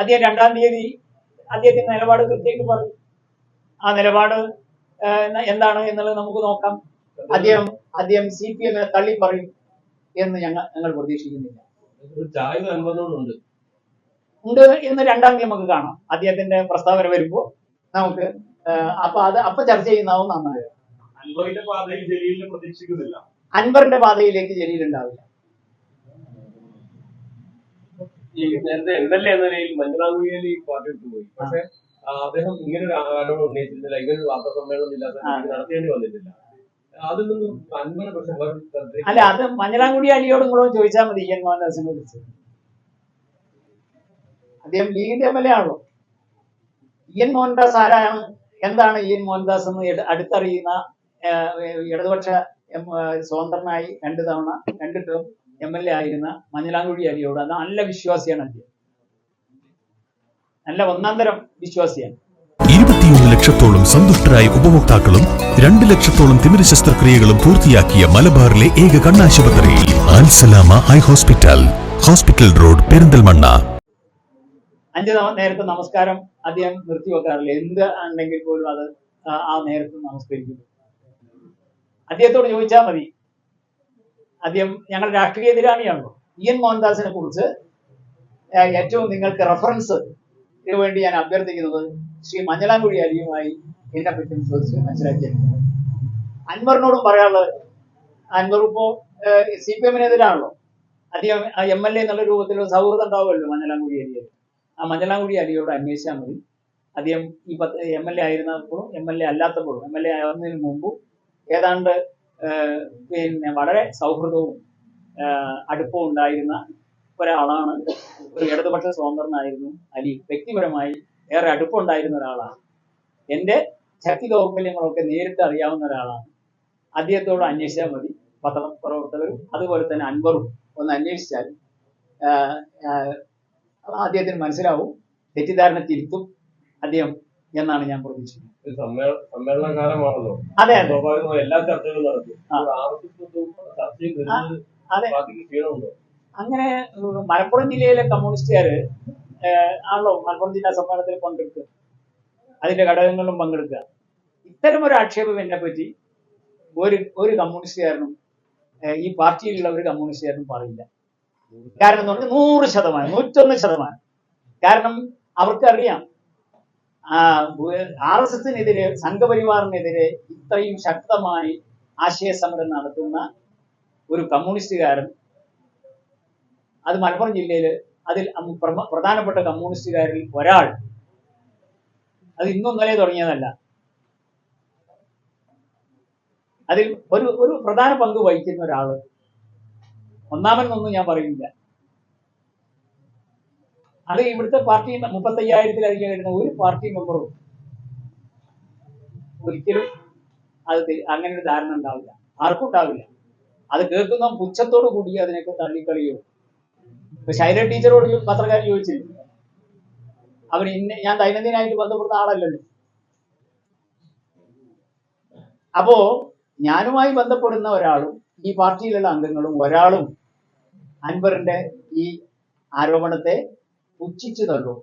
അദ്ദേഹം രണ്ടാം തീയതി അദ്ദേഹത്തിന്റെ നിലപാട് കൃത്യമായിട്ട് പറഞ്ഞു. ആ നിലപാട് എന്താണ് എന്നുള്ളത് നമുക്ക് നോക്കാം. അദ്ദേഹം അദ്ദേഹം സി പി എമ്മിനെ തള്ളി പറയും എന്ന് ഞങ്ങൾ ഞങ്ങൾ പ്രതീക്ഷിക്കുന്നില്ല. ഉണ്ട് എന്ന് രണ്ടാം തീയതി നമുക്ക് കാണാം. അദ്ദേഹത്തിന്റെ പ്രസ്താവന വരുമ്പോൾ നമുക്ക് അപ്പൊ അത് അപ്പൊ ചർച്ച ചെയ്യുന്നതാവും നന്നായി. അൻവറിന്റെ പാതയിൽ ജലീലിനെ പ്രതീക്ഷിക്കുന്നില്ല. അൻവറിന്റെ പാതയിലേക്ക് ജലീൽ ഉണ്ടാവില്ല. ഈ നേരത്തെ എം എൽ എ എന്ന നിലയിൽ മഞ്ജുനാഥുവിയിൽ ഈ പാർട്ടി വിട്ടു പോയി. പക്ഷെ അദ്ദേഹം ഇങ്ങനെ ഒരു ആരോപണം ഉന്നയിച്ചിട്ടില്ല ഇങ്ങനെ ഒരു വാർത്താ സമ്മേളനം ഇല്ലാതെ. നടത്തേണ്ടി വന്നിട്ടില്ല. അല്ല അത് മഞ്ഞളാംകുടി അലിയോടും കൂടെ ചോദിച്ചാൽ മതി എൻ മോഹൻദാസിനെ കുറിച്ച്. അദ്ദേഹം ലീഗിന്റെ എം എൽ എ ആണല്ലോ ഇ എൻ മോഹൻദാസ് ആരാണ്? എന്താണ് ഇ എൻ മോഹൻദാസ് എന്ന് അടുത്തറിയുന്ന ഇടതുപക്ഷ സ്വതന്ത്രനായി രണ്ട് തവണ രണ്ട് ടേം എം എൽ എ ആയിരുന്ന മഞ്ഞലാങ്കുഴി അലിയോട് നല്ല വിശ്വാസിയാണ് അദ്ദേഹം. നല്ല ഒന്നാന്തരം തരം വിശ്വാസിയാണ്. ഇരുപത്തിയൊന്ന് ലക്ഷത്തോളം സന്തുഷ്ടരായ ഉപഭോക്താക്കളും രണ്ട് ലക്ഷത്തോളം തിമിര ശസ്ത്രക്രിയകളും പൂർത്തിയാക്കിയ മലബാറിലെ ഏക കണ്ണാശുപത്രി Al Salama eye hospital hospital road Perinthalmanna. അഞ്ച് നേരത്തെ നമസ്കാരം അദ്ദേഹം നിർത്തിവെക്കാറില്ല. എന്ത് ഉണ്ടെങ്കിൽ പോലും അത് ആ- നേരത്തെ നമസ്കരിക്കുന്നു. അദ്ദേഹത്തോട് ചോദിച്ചാൽ മതി. അദ്ദേഹം ഞങ്ങൾ രാഷ്ട്രീയ എതിരാളിയാണല്ലോ. ഇ എൻ മോഹൻദാസിനെ കുറിച്ച് ഏറ്റവും നിങ്ങൾക്ക് റെഫറൻസ് വേണ്ടി ഞാൻ അഭ്യർത്ഥിക്കുന്നത് ശ്രീ മഞ്ഞളാംകുഴി അലിയുമായി എന്നെ പറ്റി ചോദിച്ച് മനസ്സിലാക്കിയെടുക്കണം അൻവറിനോടും പറയാനുള്ളത് അൻവർ ഇപ്പോ സി പി എമ്മിനെതിരാണല്ലോ അധികം എം എൽ എ എന്നുള്ള രൂപത്തിൽ സൗഹൃദം ഉണ്ടാവുമല്ലോ മഞ്ഞളാംകുഴി അലിയിൽ ആ മഞ്ഞളാംകുടി അലിയോട് അന്വേഷിച്ചാൽ മതി. അദ്ദേഹം ഈ പത്ത് എം എൽ എ ആയിരുന്നപ്പോഴും എം എൽ എ അല്ലാത്തപ്പോഴും എം എൽ എ ആവുന്നതിന് മുമ്പും ഏതാണ്ട് പിന്നെ വളരെ സൗഹൃദവും അടുപ്പവും ഉണ്ടായിരുന്ന ഒരാളാണ്. ഒരു ഇടതുപക്ഷ സ്വതന്ത്രനായിരുന്നു അലി. വ്യക്തിപരമായി ഏറെ അടുപ്പമുണ്ടായിരുന്ന ഒരാളാണ്. എന്റെ ശക്തി ദൗർബല്യങ്ങളൊക്കെ നേരിട്ട് അറിയാവുന്ന ഒരാളാണ്. അദ്ദേഹത്തോട് അന്വേഷിച്ചാൽ മതി. പത്രപ്രവർത്തകരും അതുപോലെ തന്നെ അൻവറും ഒന്ന് അന്വേഷിച്ചാൽ അദ്ദേഹത്തിന് മനസ്സിലാവും. തെറ്റിദ്ധാരണ തിരുത്തും. അദ്ദേഹം എന്നാണ് ഞാൻ പ്രതീക്ഷിക്കുന്നത്. അതെ എല്ലാ ചർച്ചകളും നടക്കും. അങ്ങനെ മലപ്പുറം ജില്ലയിലെ കമ്മ്യൂണിസ്റ്റുകാര് ആണല്ലോ മലപ്പുറം ജില്ലാ സമ്മേളനത്തിൽ പങ്കെടുക്കുക. അതിന്റെ ഘടകങ്ങളിലും പങ്കെടുക്കുക. ഇത്തരം ഒരു ആക്ഷേപം എന്നെ പറ്റി ഒരു ഒരു കമ്മ്യൂണിസ്റ്റുകാരനും ഈ പാർട്ടിയിലുള്ള ഒരു കമ്മ്യൂണിസ്റ്റുകാരനും പറയില്ല. കാരണം എന്ന് പറഞ്ഞാൽ നൂറ് ശതമാനം നൂറ്റൊന്ന് ശതമാനം. കാരണം അവർക്കറിയാം ആർ എസ് എസിനെതിരെ സംഘപരിവാറിനെതിരെ ഇത്രയും ശക്തമായി ആശയ സമരം നടത്തുന്ന ഒരു കമ്മ്യൂണിസ്റ്റുകാരൻ അത് മലപ്പുറം ജില്ലയിൽ അതിൽ പ്രധാനപ്പെട്ട കമ്മ്യൂണിസ്റ്റുകാരിൽ ഒരാൾ അത് ഇന്നും ഇന്നലെ തുടങ്ങിയതല്ല. അതിൽ ഒരു ഒരു പ്രധാന പങ്ക് വഹിക്കുന്ന ഒരാൾ. ഒന്നാമനൊന്നും ഞാൻ പറയുന്നില്ല. അത് ഇവിടുത്തെ പാർട്ടി മുപ്പത്തയ്യായിരത്തിലധികം വരുന്ന ഒരു പാർട്ടി മെമ്പറും ഒരിക്കലും അത് അങ്ങനെ ഒരു ധാരണ ഉണ്ടാവില്ല. ആർക്കും ഉണ്ടാവില്ല. അത് കേൾക്കുന്ന പുച്ഛത്തോട് കൂടി അതിനൊക്കെ തള്ളിക്കളിയോ. ശൈല ടീച്ചറോട് പത്രക്കാരൻ ചോദിച്ചില്ല അവർ ഇന്ന ഞാൻ ദൈനംദിനായിട്ട് ബന്ധപ്പെടുന്ന ആളല്ലല്ലോ. അപ്പോ ഞാനുമായി ബന്ധപ്പെടുന്ന ഒരാളും ഈ പാർട്ടിയിലുള്ള അംഗങ്ങളും ഒരാളും അൻവറിന്റെ ഈ ആരോപണത്തെ പുച്ഛിച്ചു തള്ളൂ